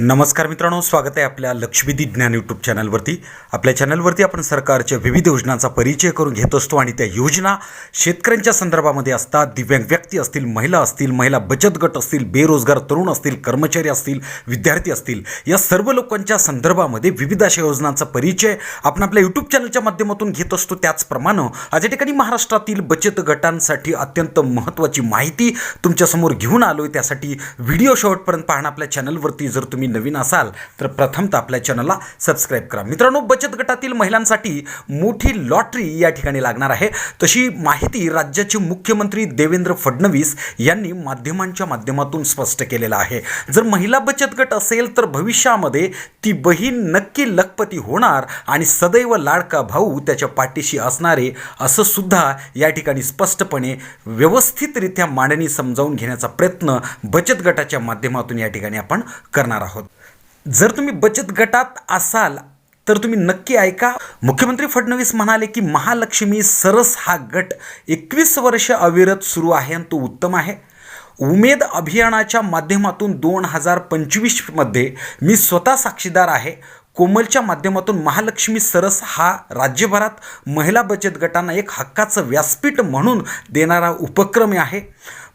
नमस्कार मित्रांनो स्वागत आहे आपल्या लक्षवेधी ज्ञान यूट्यूब चॅनलवरती. आपल्या चॅनलवरती आपण सरकारच्या विविध योजनांचा परिचय करून घेत असतो आणि त्या योजना शेतकऱ्यांच्या संदर्भामध्ये असतात. दिव्यांग व्यक्ती असतील महिला असतील महिला बचत गट असतील बेरोजगार तरुण असतील कर्मचारी असतील विद्यार्थी असतील या सर्व लोकांच्या संदर्भामध्ये विविध अशा योजनांचा परिचय आपण आपल्या यूट्यूब चॅनलच्या माध्यमातून घेत असतो. त्याचप्रमाणे आज या ठिकाणी महाराष्ट्रातील बचत गटांसाठी अत्यंत महत्त्वाची माहिती तुमच्यासमोर घेऊन आलो आहे त्यासाठी व्हिडिओ शेवटपर्यंत पाहणं आपल्या चॅनलवरती. जर तुम्ही नवीन असाल तर प्रथमतः आपल्या चॅनलला सबस्क्राईब करा. मित्रांनो बचत गटातील महिलांसाठी मोठी लॉटरी या ठिकाणी लागणार आहे. तशी माहिती राज्याचे मुख्यमंत्री देवेंद्र फडणवीस यांनी माध्यमांच्या माध्यमातून स्पष्ट केलेलं आहे. जर महिला बचत गट असेल तर भविष्यामध्ये ती बहीण नक्की लखपती होणार आणि सदैव लाडका भाऊ त्याच्या पाठीशी असणारे असं सुद्धा या ठिकाणी स्पष्टपणे व्यवस्थितरित्या मांडणी समजावून घेण्याचा प्रयत्न बचत गटाच्या माध्यमातून या ठिकाणी आपण करणार आहोत. जर तुम्ही बचत गटात असाल तर तुम्ही नक्की ऐका. मुख्यमंत्री फडणवीस म्हणाले की महालक्ष्मी सरस हा गट एकवीस वर्ष अविरत सुरू आहे आणि तो उत्तम आहे. उमेद अभियानाच्या माध्यमातून दोन हजार पंचवीसमध्ये मी स्वतः साक्षीदार आहे. कोमलच्या माध्यमातून महालक्ष्मी सरस हा राज्यभरात महिला बचत गटांना एक हक्काचं व्यासपीठ म्हणून देणारा उपक्रम आहे.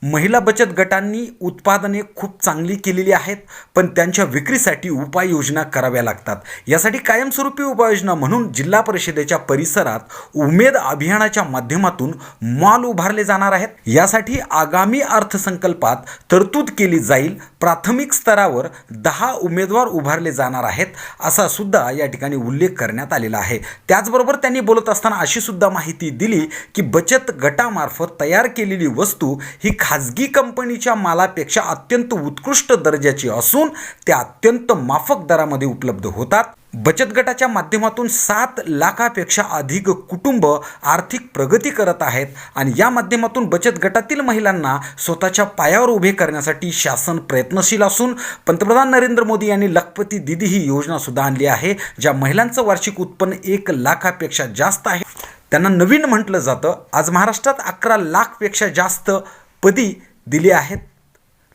महिला बचत गटांनी उत्पादने खूप चांगली केलेली आहेत पण त्यांच्या विक्रीसाठी उपाययोजना कराव्या लागतात. यासाठी कायमस्वरूपी उपाययोजना म्हणून जिल्हा परिषदेच्या परिसरात उमेद अभियानाच्या माध्यमातून मॉल उभारले जाणार आहेत. यासाठी आगामी अर्थसंकल्पात तरतूद केली जाईल. प्राथमिक स्तरावर दहा उमेदवार उभारले जाणार आहेत असा सुद्धा या ठिकाणी उल्लेख करण्यात आलेला आहे. त्याचबरोबर त्यांनी बोलत असताना अशी सुद्धा माहिती दिली की बचत गटामार्फत तयार केलेली वस्तू ही खा खाजगी कंपनीच्या मालापेक्षा अत्यंत उत्कृष्ट दर्जाची असून त्या अत्यंत माफक दरामध्ये उपलब्ध होतात. बचत गटाच्या माध्यमातून सात लाखापेक्षा अधिक कुटुंब आर्थिक प्रगती करत आहेत आणि या माध्यमातून बचत गटातील महिलांना स्वतःच्या पायावर उभे करण्यासाठी शासन प्रयत्नशील असून पंतप्रधान नरेंद्र मोदी यांनी लखपती दिदी ही योजनासुद्धा आणली आहे ज्या महिलांचं वार्षिक उत्पन्न एक लाखापेक्षा जास्त आहे. त्यांना नवीन म्हटलं जातं आज महाराष्ट्रात अकरा लाखपेक्षा जास्त पदी दिली आहेत.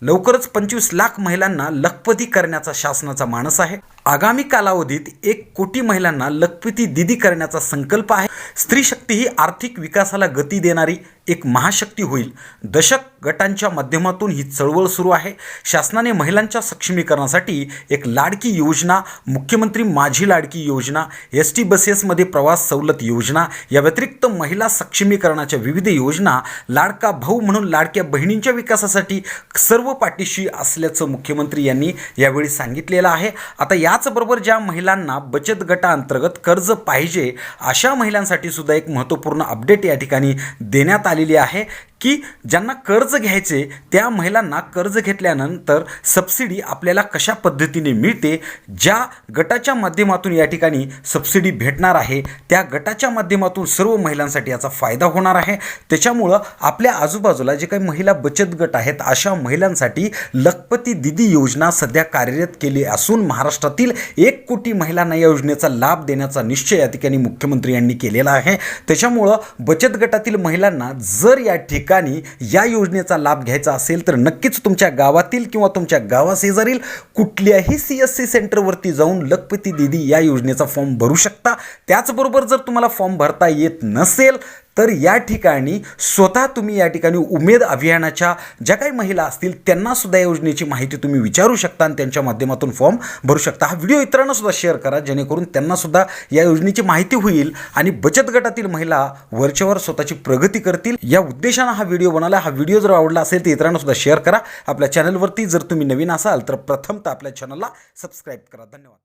लवकरच पंचवीस लाख महिलांना लखपती करण्याचा शासनाचा मानस आहे. आगामी कालावधीत एक कोटी महिलांना लखपती दिदी करण्याचा संकल्प आहे. स्त्री शक्ती ही आर्थिक विकासाला गती देणारी एक महाशक्ती होईल. दशक गटांच्या माध्यमातून ही चळवळ सुरू आहे. शासनाने महिलांच्या सक्षमीकरणासाठी एक लाडकी योजना मुख्यमंत्री माझी लाडकी योजना एस टी बसेसमध्ये प्रवास सवलत योजना या व्यतिरिक्त महिला सक्षमीकरणाच्या विविध योजना लाडका भाऊ म्हणून लाडक्या बहिणींच्या विकासासाठी सर्व पाठीशी असल्याचं मुख्यमंत्री यांनी यावेळी सांगितलेलं आहे. आता याचबरोबर ज्या महिलांना बचत गटाअंतर्गत कर्ज पाहिजे अशा महिलांसाठी सुद्धा एक महत्त्वपूर्ण अपडेट या ठिकाणी देण्यात आलेली आहे. की ज्यांना कर्ज घ्यायचे त्या महिलांना कर्ज घेतल्यानंतर सबसिडी आपल्याला कशा पद्धतीने मिळते? ज्या गटाच्या माध्यमातून या ठिकाणी सबसिडी भेटणार आहे त्या गटाच्या माध्यमातून सर्व महिलांसाठी याचा फायदा होणार आहे. त्याच्यामुळं आपल्या आजूबाजूला जे काही महिला बचत गट आहेत अशा महिलांसाठी लखपती दिदी योजना सध्या कार्यरत केली असून महाराष्ट्रातील एक कोटी महिलांना या योजनेचा लाभ देण्याचा निश्चय या ठिकाणी मुख्यमंत्री यांनी केलेला आहे. त्याच्यामुळं बचत गटातील महिलांना जर या ठिकाणी ठिकाणी या योजनेचा लाभ घ्यायचा असेल तर नक्कीच तुमच्या गावातील किंवा तुमच्या गावाशेजारील कुठल्याही सी एस सी सेंटरवरती जाऊन लखपती दिदी या योजनेचा फॉर्म भरू शकता. त्याचबरोबर जर तुम्हाला फॉर्म भरता येत नसेल तर या ठिकाणी स्वतः तुम्ही या ठिकाणी उमेद अभियानाच्या ज्या काही महिला असतील त्यांनासुद्धा या योजनेची माहिती तुम्ही विचारू शकता आणि त्यांच्या माध्यमातून फॉर्म भरू शकता. हा व्हिडिओ इतरांनासुद्धा शेअर करा जेणेकरून त्यांनासुद्धा या योजनेची माहिती होईल आणि बचत गटातील महिला वरच्यावर स्वतःची प्रगती करतील. या उद्देशानं हा व्हिडिओ बनवला. हा व्हिडिओ जर आवडला असेल तर इतरांनासुद्धा शेअर करा. आपल्या चॅनलवरती जर तुम्ही नवीन असाल तर प्रथमतः आपल्या चॅनलला सबस्क्राईब करा. धन्यवाद.